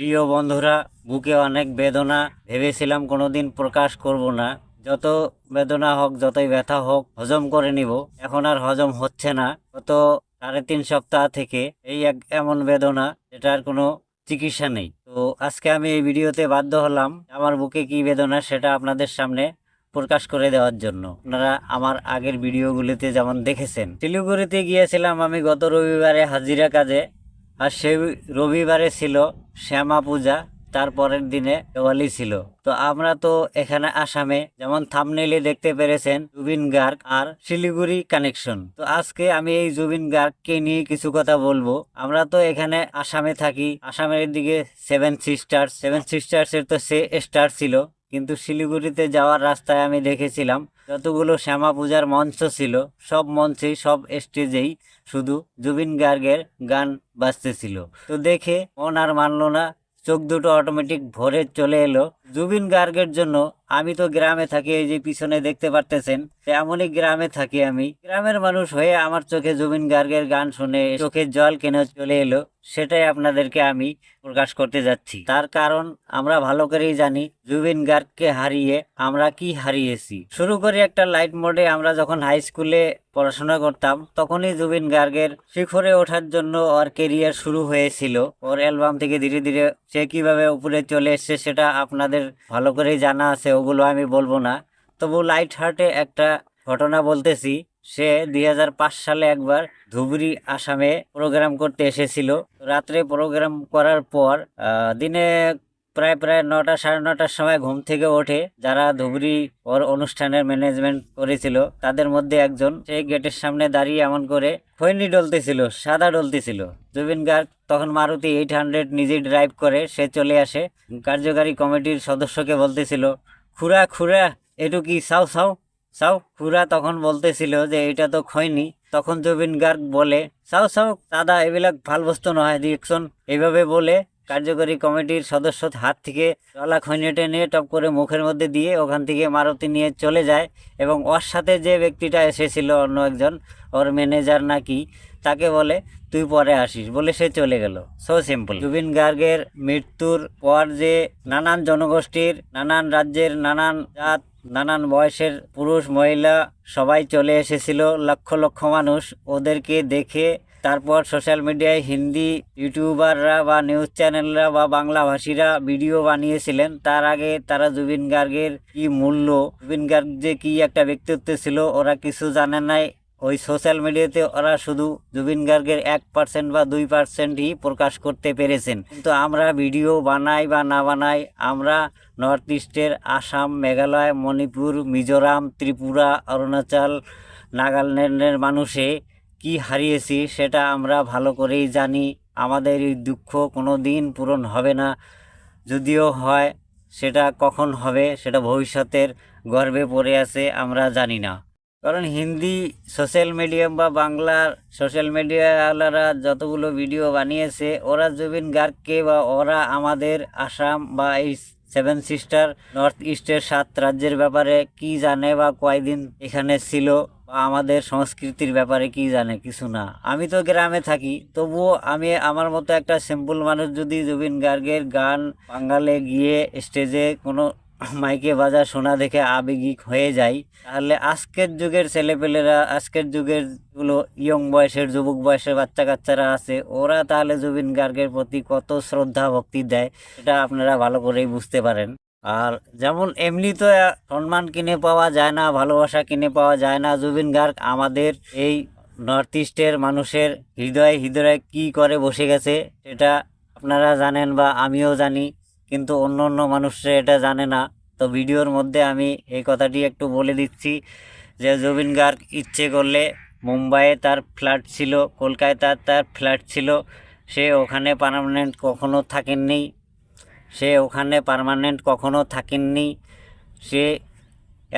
প্রিয় বন্ধুরা, বুকে অনেক বেদনা, ভেবেছিলাম কোনোদিন প্রকাশ করব না। যত বেদনা হোক, যতই ব্যথা হোক, হজম করে নিব। এখন আর হজম হচ্ছে না। গত সাড়ে তিন সপ্তাহ থেকে এই এক এমন বেদনা যেটার কোনো চিকিৎসা নেই। তো আজকে আমি এই ভিডিওতে বাধ্য হলাম আমার বুকে কি বেদনা, সেটা আপনাদের সামনে প্রকাশ করে দেওয়ার জন্য। আপনারা আমার আগের ভিডিওগুলিতে যেমন দেখেছেন। শিলিগুড়িতে গিয়েছিলাম আমি গত রবিবারে হাজিরা কাজে। আর সেই রবিবারে ছিল শ্যামা পূজা তারপরের দিনে দেওয়ালি ছিল। তো আমরা তো এখানে আসামে যেমন থামনেলে দেখতে পেরেছেন জুবিন গার্গ আর শিলিগুড়ি কানেকশন তো আজকে আমি এই জুবিন গার্গকে নিয়ে কিছু কথা বলব। আমরা তো এখানে আসামে থাকি। আসামের দিকে সেভেন সিস্টার্স সেভেন সিস্টার্স এর তো সে স্টার ছিল। কিন্তু শিলিগুড়িতে যাওয়ার রাস্তায় আমি দেখেছিলাম যতগুলো শ্যামা পূজার মঞ্চ ছিল, সব মঞ্চেই, সব স্টেজেই শুধু জুবিন গার্গের গান বাজতেছিল। তো দেখে মন আর মানলো না, চোখ দুটো অটোমেটিক ভরে চলে এলো। জুবিন গার্গের জন্য আমি তো গ্রামে থাকি, এই যে পিছনে দেখতে পারতেছেন তেমনই গ্রামে থাকি আমি। গ্রামের মানুষ হয়ে আমার চোখে জুবিন গার্গের গান শুনে চোখের জল কেনে চলে এলো, সেটাই আপনাদেরকে আমি প্রকাশ করতে যাচ্ছি। তার কারণ আমরা ভালো করেই জানি, জুবিন গার্গকে হারিয়ে আমরা কি হারিয়েছি। শুরু করি একটা লাইট মোডে আমরা যখন হাই স্কুলে পড়াশোনা করতাম, তখনই জুবিন গার্গের শিখরে ওঠার জন্য ওর কেরিয়ার শুরু হয়েছিল। ওর অ্যালবাম থেকে ধীরে ধীরে সে কীভাবে উপরে চলে এসছে, সেটা আপনাদের ভালো করেই জানা আছে। ওগুলো আমি বলব না। তবু লাইট হার্টে একটা ঘটনা বলতেছি, সে দুই হাজার পাঁচ সালে একবার ধুবড়ি, আসামে প্রোগ্রাম করতে এসেছিল। রাত্রে প্রোগ্রাম করার পর দিনে প্রায় প্রায় নটা, সাড়ে নটার সময় ঘুম থেকে ওঠে। যারা ধুবড়ি ওর অনুষ্ঠানের ম্যানেজমেন্ট করেছিল, তাদের মধ্যে একজন সেই গেটের সামনে দাঁড়িয়ে এমন করে খৈনি ডলতেছিল, সাদা ডলতেছিল। জুবিন গার্গ তখন মারুতি এইট হান্ড্রেড নিজেই ড্রাইভ করে, সে চলে আসে। কার্যকারী কমিটির সদস্যকে বলতেছিল খুরা খুরা এটু কি সাউ সাউ সাউ খুরা তখন বলতেছিল যে এটা তো খয়নি। তখন জুবিন গার্গ বলে সাউ সাউ দাদা, এবিলাক ভালো বস্তু নহয় দেখছন এইভাবে বলে। কার্যকরী কমিটির সদস্য হাত থেকে গলা খৈনিটে নিয়ে টপ করে মুখের মধ্যে দিয়ে ওখান থেকে মারুতি নিয়ে চলে যায় এবং ওর সাথে যে ব্যক্তিটা এসেছিল অন্য একজন, ওর ম্যানেজার নাকি তাকে বলে, তুই পরে আসিস, বলে সে চলে গেল। সো সিম্পল জুবিন গার্গের মৃত্যুর পর যে নানান জনগোষ্ঠীর, নানান রাজ্যের, নানান জাত, নানান বয়সের পুরুষ, মহিলা সবাই চলে এসেছিল, লক্ষ লক্ষ মানুষ ওদেরকে দেখে তারপর সোশ্যাল মিডিয়ায় হিন্দি ইউটিউবাররা বা নিউজ চ্যানেলরা বা বাংলা ভাষীরা ভিডিও বানিয়েছিলেন। তার আগে তারা জুবিন গার্গের কি মূল্য, জুবিন গার্গ যে কি একটা ব্যক্তিত্ব ছিল, ওরা কিছু জানে নাই। ওই সোশ্যাল মিডিয়াতে ওরা শুধু জুবিন গার্গের এক পার্সেন্ট বা দুই পার্সেন্টই প্রকাশ করতে পেরেছেন। কিন্তু আমরা ভিডিও বানাই বা না বানাই, আমরা নর্থ ইস্টের আসাম, মেঘালয়, মণিপুর, মিজোরাম, ত্রিপুরা, অরুণাচল, নাগাল্যান্ডের মানুষে কি হারিয়েছি সেটা আমরা ভালো করেই জানি। আমাদের এই দুঃখ কোনো দিন পূরণ হবে না। যদিও হয়, সেটা কখন হবে সেটা ভবিষ্যতের গর্বে পড়ে আছে আমরা জানি না। কারণ হিন্দি সোশ্যাল মিডিয়া বা বাংলার সোশ্যাল মিডিয়াওয়ালারা যতগুলো ভিডিও বানিয়েছে, ওরা জুবিন গার্গকে বা ওরা আমাদের আসাম বা এই সেভেন সিস্টার নর্থ ইস্টের সাত রাজ্যের ব্যাপারে কি জানে বা কয়দিন এখানে ছিল। আমাদের সংস্কৃতির ব্যাপারে কি জানে? কিছু না। আমি তো গ্রামে থাকি, তবুও আমি আমার মতো একটা সিম্পল মানুষ যদি জুবিন গার্গের গান বাঙ্গালে গিয়ে স্টেজে কোনো মাইকে বাজা শোনা দেখে আবেগিক হয়ে যাই, তাহলে আজকের যুগের ছেলেপেলেরা, আজকের যুগেরগুলো ইয়ং বয়সের, যুবক বয়সের বাচ্চা কাচ্চারা আছে, ওরা তাহলে জুবিন গার্গের প্রতি কত শ্রদ্ধা, ভক্তি দেয় এটা আপনারা ভালো করেই বুঝতে পারেন। আর যেমন এমনি তো সম্মান কিনে পাওয়া যায় না, ভালোবাসা কিনে পাওয়া যায় না, জুবিন গার্গ আমাদের এই নর্থ ইস্টের মানুষের হৃদয়ে হৃদয়ে কি করে বসে গেছে সেটা আপনারা জানেন বা আমিও জানি, কিন্তু অন্য অন্য মানুষরা এটা জানে না। তো ভিডিওর মধ্যে আমি এই কথাটি একটু বলে দিচ্ছি যে জুবিন গার্গ ইচ্ছে করলে মুম্বাইয়ে তার ফ্ল্যাট ছিল, কলকাতায় তার ফ্ল্যাট ছিল, সে ওখানে পার্মানেন্ট কখনো থাকেননি। সে ওখানে পার্মানেন্ট কখনো থাকেননি। সে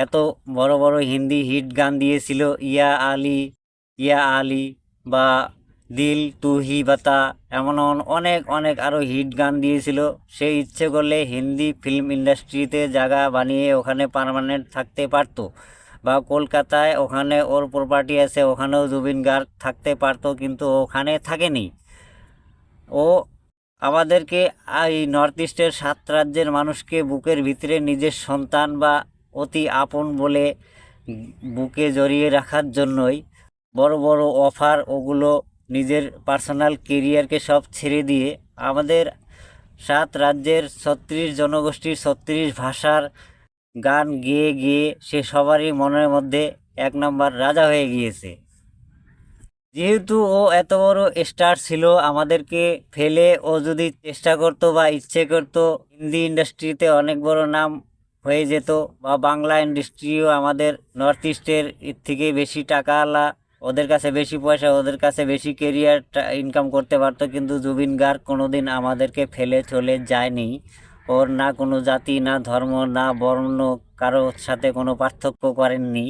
এত বড় বড় হিন্দি হিট গান দিয়েছিল, ইয়া আলি ইয়া আলি বা দিল তু হি বাতা, এমন অনেক অনেক আরও হিট গান দিয়েছিল। সে ইচ্ছে করলে হিন্দি ফিল্ম ইন্ডাস্ট্রিতে জায়গা বানিয়ে ওখানে পারমানেন্ট থাকতে পারতো বা কলকাতায় ওখানে ওর প্রপার্টি আছে, ওখানেও জুবিন গার্গ থাকতে পারতো, কিন্তু ওখানে থাকেনি। ও আমাদেরকে এই নর্থ ইস্টের সাত রাজ্যের মানুষকে বুকের ভিতরে নিজের সন্তান বা অতি আপন বলে বুকে জড়িয়ে রাখার জন্যই বড় বড় অফার ওগুলো নিজের পার্সোনাল কেরিয়ারকে সব ছেড়ে দিয়ে আমাদের সাত রাজ্যের ছত্রিশ জনগোষ্ঠীর ছত্রিশ ভাষার গান গেয়ে গেয়ে সে সবারই মনের মধ্যে এক নম্বর রাজা হয়ে গিয়েছে। যেহেতু ও এত বড় স্টার ছিল, আমাদেরকে ফেলে ও যদি চেষ্টা করতো বা ইচ্ছে করতো, হিন্দি ইন্ডাস্ট্রিতে অনেক বড় নাম হয়ে যেত বা বাংলা ইন্ডাস্ট্রিও আমাদের নর্থ ইস্টের থেকে বেশি টাকাওয়ালা ওদের কাছে বেশি পয়সা, ওদের কাছে বেশি কেরিয়ার ইনকাম করতে পারতো, কিন্তু জুবিন গার্গ কোনোদিন আমাদেরকে ফেলে চলে যায়নি। ওর না কোনো জাতি, না ধর্ম, না বর্ণ কারোর সাথে কোনো পার্থক্য করেননি।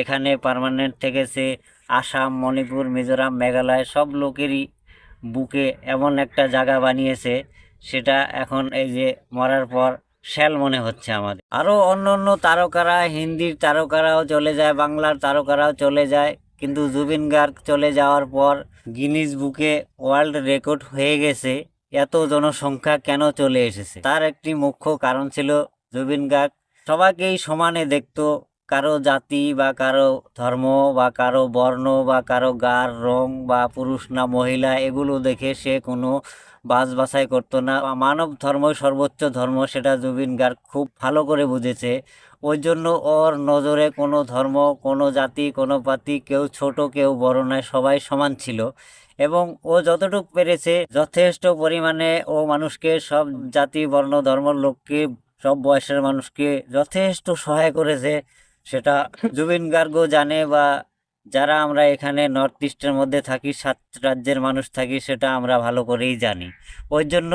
এখানে পার্মানেন্ট থেকে সে আসাম, মণিপুর, মিজোরাম, মেঘালয় সব লোকেরই বুকে এমন একটা জায়গা বানিয়েছে, সেটা এখন এই যে মরার পর শ্যাল মনে হচ্ছে আমাদের। আরও অন্য অন্য তারকারা, হিন্দির তারকারাও চলে যায়, বাংলার তারকারাও চলে যায়, কিন্তু জুবিন গার্গ চলে যাওয়ার পর গিনিস বুকে ওয়ার্ল্ড রেকর্ড হয়ে গেছে, এত জনসংখ্যা কেন চলে এসেছে? তার একটি মুখ্য কারণ ছিল জুবিন গার্গ। সবাইকেই সমানে দেখতো কারও জাতি বা কারও ধর্ম বা কারও বর্ণ বা কারও গার, রং বা পুরুষ না মহিলা, এগুলো দেখে সে কোনো বাজ বাছাই করতো না। মানব ধর্মই সর্বোচ্চ ধর্ম, সেটা জুবিন গার্গ খুব ভালো করে বুঝেছে। ওই জন্য ওর নজরে কোনো ধর্ম, কোনো জাতি, কোনো পাতি, কেউ ছোট, কেউ বড় নয়, সবাই সমান ছিল। এবং ও যতটুকু পেরেছে, যথেষ্ট পরিমাণে ও মানুষকে, সব জাতি, বর্ণ, ধর্ম, লোককে, সব বয়সের মানুষকে যথেষ্ট সহায় করেছে। সেটা জুবিন গার্গও জানে বা যারা আমরা এখানে নর্থ ইস্টের মধ্যে থাকি, সাত রাজ্যের মানুষ থাকি, সেটা আমরা ভালো করেই জানি। ওই জন্য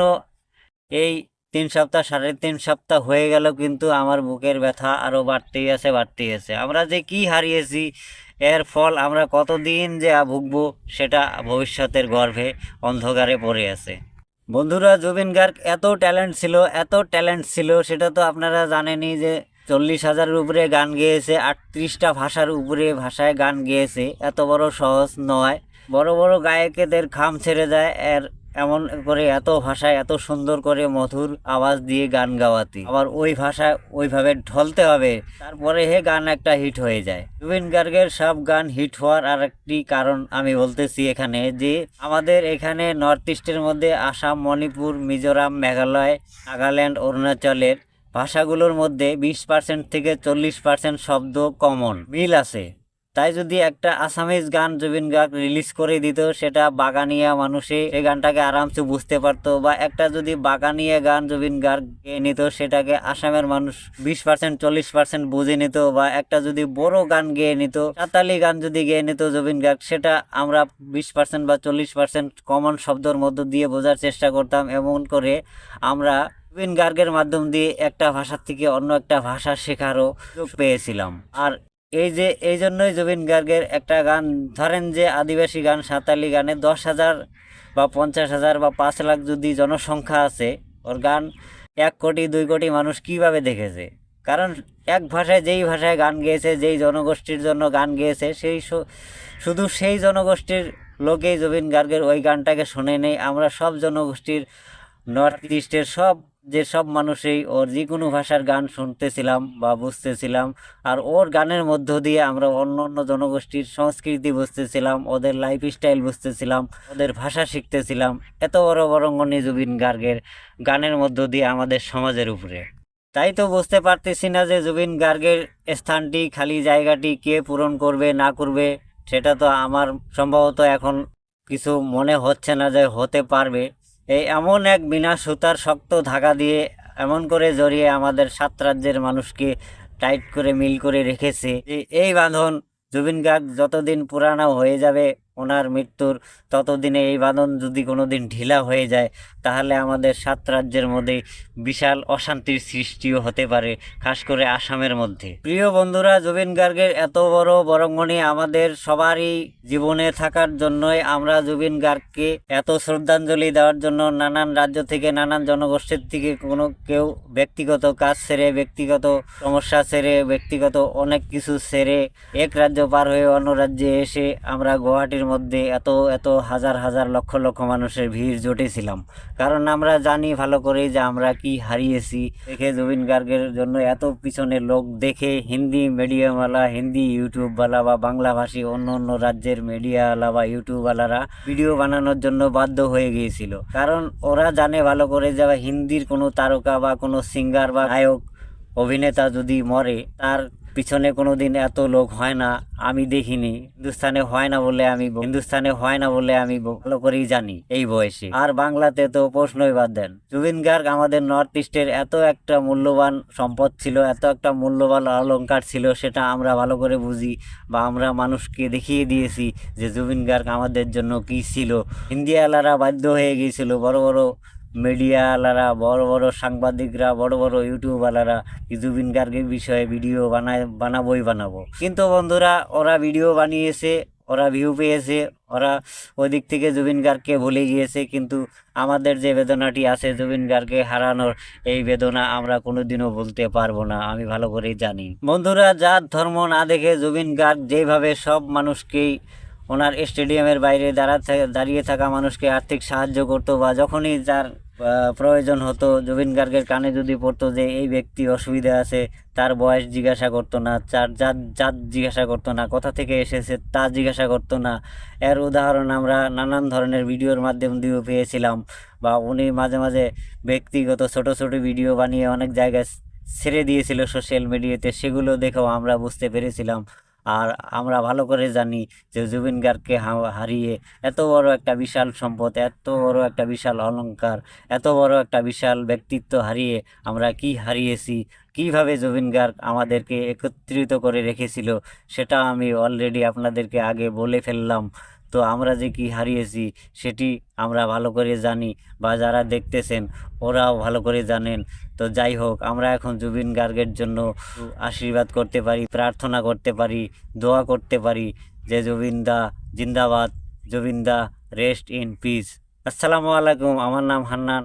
এই তিন সপ্তাহ, সাড়ে তিন সপ্তাহ হয়ে গেল কিন্তু আমার বুকের ব্যথা আরও বাড়তেই আছে বাড়তেই আছে। আমরা যে কি হারিয়েছি, এর ফল আমরা কতদিন যে ভুগবো, সেটা ভবিষ্যতের গর্ভে অন্ধকারে পড়ে আছে। বন্ধুরা, জুবিন গার্গ এত ট্যালেন্ট ছিল, এত ট্যালেন্ট ছিল, সেটা তো আপনারা জানেনই যে চল্লিশ হাজারের উপরে গান গেয়েছে, আটত্রিশটা ভাষার উপরে ভাষায় গান গেয়েছে। এত বড় সহজ নয়। বড় বড় গায়কেদের খাম ছেড়ে যায়, এর এমন করে এত ভাষায়, এত সুন্দর করে মধুর আওয়াজ দিয়ে গান গাওয়াতে। আবার ওই ভাষায় ওইভাবে ঢলতে হবে, তারপরে হে গান একটা হিট হয়ে যায়। জুবিন গার্গের সব গান হিট হওয়ার আর একটি কারণ আমি বলতেছি এখানে যে, আমাদের এখানে নর্থ ইস্টের মধ্যে আসাম, মণিপুর, মিজোরাম, মেঘালয়, নাগাল্যান্ড, অরুণাচলের ভাষাগুলোর মধ্যে বিশ পার্সেন্ট থেকে চল্লিশ পার্সেন্ট শব্দ কমন, মিল আছে। তাই যদি একটা আসামিজ গান জুবিন গার্গ রিলিজ করে দিত, সেটা বাগানিয়া মানুষে এই গানটাকে আরামসে বুঝতে পারতো, বা একটা যদি বাগানিয়া গান জুবিন গার্গ গেয়ে নিত, সেটাকে আসামের মানুষ বিশ পার্সেন্ট চল্লিশ পার্সেন্ট বুঝে নিত, বা একটা যদি বড় গান গেয়ে নিত সাঁতালি গান যদি গেয়ে নিত জুবিন গার্গ, সেটা আমরা বিশ পার্সেন্ট বা চল্লিশ পার্সেন্ট কমন শব্দর মধ্য দিয়ে বোঝার চেষ্টা করতাম, এমন করে আমরা জুবিন গার্গের মাধ্যম দিয়ে একটা ভাষার থেকে অন্য একটা ভাষা শেখারও সুযোগ পেয়েছিলাম। আর এই যে, এই জন্যই জুবিন গার্গের একটা গান, ধরেন যে আদিবাসী গান সাঁতালি গানে দশ হাজার বা পঞ্চাশ হাজার বা পাঁচ লাখ যদি জনসংখ্যা আছে, ওর গান এক কোটি, দুই কোটি মানুষ কীভাবে দেখেছে? কারণ এক ভাষায় যেই ভাষায় গান গেয়েছে, যেই জনগোষ্ঠীর জন্য গান গেয়েছে, সেই শুধু সেই জনগোষ্ঠীর লোকেই জুবিন গার্গের ওই গানটাকে শুনে নেই। আমরা সব জনগোষ্ঠীর নর্থ ইস্টের সব যে সব মানুষই ওর যে কোনো ভাষার গান শুনতেছিলাম বা বুঝতেছিলাম, আর ওর গানের মধ্য দিয়ে আমরা অন্য অন্য জনগোষ্ঠীর সংস্কৃতি বুঝতেছিলাম, ওদের লাইফ স্টাইল বুঝতেছিলাম, ওদের ভাষা শিখতেছিলাম, এত বড় বরঙ্গনি জুবিন গার্গের গানের মধ্য দিয়ে আমাদের সমাজের উপরে। তাই তো বুঝতে পারতেছি না যে জুবিন গার্গের স্থানটি, খালি জায়গাটি কে পূরণ করবে, না করবে, সেটা তো আমার সম্ভবত এখন কিছু মনে হচ্ছে না যে হতে পারবে। এই এমন এক বিনা সুতার শক্ত ধাগা দিয়ে এমন করে জড়িয়ে আমাদের সাত রাজ্যের মানুষকে টাইট করে মিল করে রেখেছে। এই বাঁধন জুবিন গার্গ যতদিন পুরানো হয়ে যাবে ওনার মৃত্যুর ততদিনে এই বাঁধন যদি কোনো দিন ঢিলা হয়ে যায়, তাহলে আমাদের সাত রাজ্যের মধ্যে বিশাল অশান্তির সৃষ্টিও হতে পারে, খাস করে আসামের মধ্যে। প্রিয় বন্ধুরা, জুবিন গার্গের এত বড় বরঙ্গনি আমাদের সবারই জীবনে থাকার জন্যই আমরা জুবিন গার্গকে এত শ্রদ্ধাঞ্জলি দেওয়ার জন্য নানান রাজ্য থেকে, নানান জনগোষ্ঠীর থেকে কোনো কেউ ব্যক্তিগত কাজ সেরে, ব্যক্তিগত সমস্যা সেরে, ব্যক্তিগত অনেক কিছু সেরে এক রাজ্য পার হয়ে অন্য রাজ্যে এসে আমরা গুয়াহাটির মধ্যে এত এত হাজার হাজার লক্ষ লক্ষ মানুষের ভিড় জুটেছিলাম। কারণ আমরা জানি ভালো করেই যে আমরা কি হারিয়েছি। দেখে জুবিন গার্গের জন্য এত পিছনে লোক দেখে হিন্দি মিডিয়ামওয়ালা হিন্দি ইউটিউবওয়ালা বা বাংলাভাষী অন্য অন্য রাজ্যের মিডিয়াওয়ালা বা ইউটিউবওয়ালারা ভিডিও বানানোর জন্য বাধ্য হয়ে গিয়েছিল। কারণ ওরা জানে ভালো করে যে হিন্দির কোনো তারকা বা কোনো সিঙ্গার বা গায়ক, অভিনেতা যদি মরে, তার পিছনে কোনোদিন এত লোক হয় না, আমি দেখিনি। হিন্দুস্তানে হয় না বলে আমি হিন্দুস্তানে হয় না বলে আমি ভালো করেই জানি এই বয়সে। আর বাংলাতে তো প্রশ্নই বাদ দেন। জুবিন গার্গ আমাদের নর্থ ইস্টের এত একটা মূল্যবান সম্পদ ছিল, এত একটা মূল্যবান অলঙ্কার ছিল, সেটা আমরা ভালো করে বুঝি বা আমরা মানুষকে দেখিয়ে দিয়েছি যে জুবিন গার্গ আমাদের জন্য কি ছিল। ইন্ডিয়ালারা বাধ্য হয়ে গিয়েছিল বড় বড় মিডিয়াওয়ালারা, বড় বড় সাংবাদিকরা, বড় বড় ইউটিউবওয়ালারা জুবিন গার্গের বিষয়ে ভিডিও বানায়, বানাবোই বানাবো। কিন্তু বন্ধুরা, ওরা ভিডিও বানিয়েছে, ওরা ভিউ পেয়েছে, ওরা ওই দিক থেকে জুবিন গার্গকে ভুলে গিয়েছে, কিন্তু আমাদের যে বেদনাটি আছে জুবিন গার্গকে হারানোর এই বেদনা আমরা কোনোদিনও বলতে পারব না, আমি ভালো করেই জানি। বন্ধুরা যার ধর্ম না দেখে জুবিন গার্গ যেভাবে সব মানুষকেই ওনার স্টেডিয়ামের বাইরে দাঁড়া দাঁড়িয়ে থাকা মানুষকে আর্থিক সাহায্য করতো বা যখনই যার প্রয়োজন হতো, জুবিন গার্গের কানে যদি পড়তো যে এই ব্যক্তি অসুবিধা আছে, তার বয়স জিজ্ঞাসা করতো না, চার জাত জাত জিজ্ঞাসা করতো না, কোথা থেকে এসেছে তা জিজ্ঞাসা করতো না। এর উদাহরণ আমরা নানান ধরনের ভিডিওর মাধ্যম দিয়েও পেয়েছিলাম বা উনি মাঝে মাঝে ব্যক্তিগত ছোট ছোট ভিডিও বানিয়ে অনেক জায়গায় ছেড়ে দিয়েছিল সোশ্যাল মিডিয়াতে, সেগুলো দেখেও আমরা বুঝতে পেরেছিলাম। আর আমরা ভালো করে জানি যে জুবিন গার্গকে হারিয়ে এত বড় একটা বিশাল সম্পদ, এত বড় একটা বিশাল অলঙ্কার এত বড় একটা বিশাল ব্যক্তিত্ব হারিয়ে আমরা কি হারিয়েছি, কীভাবে জুবিন গার্গ আমাদেরকে একত্রিত করে রেখেছিল, সেটা আমি অলরেডি আপনাদেরকে আগে বলে ফেললাম। তো আমরা যে কি হারিয়েছি, সেটি আমরা ভালো করে জানি বা যারা দেখতেছেন, ওরাও ভালো করে জানেন। তো যাই হোক, আমরা এখন জুবিন গার্গের জন্য আশীর্বাদ করতে পারি, প্রার্থনা করতে পারি, দোয়া করতে পারি যে জুবিন দা জিন্দাবাদ, Zubeen da rest in peace. আসসালামু আলাইকুম, আমার নাম হান্নান।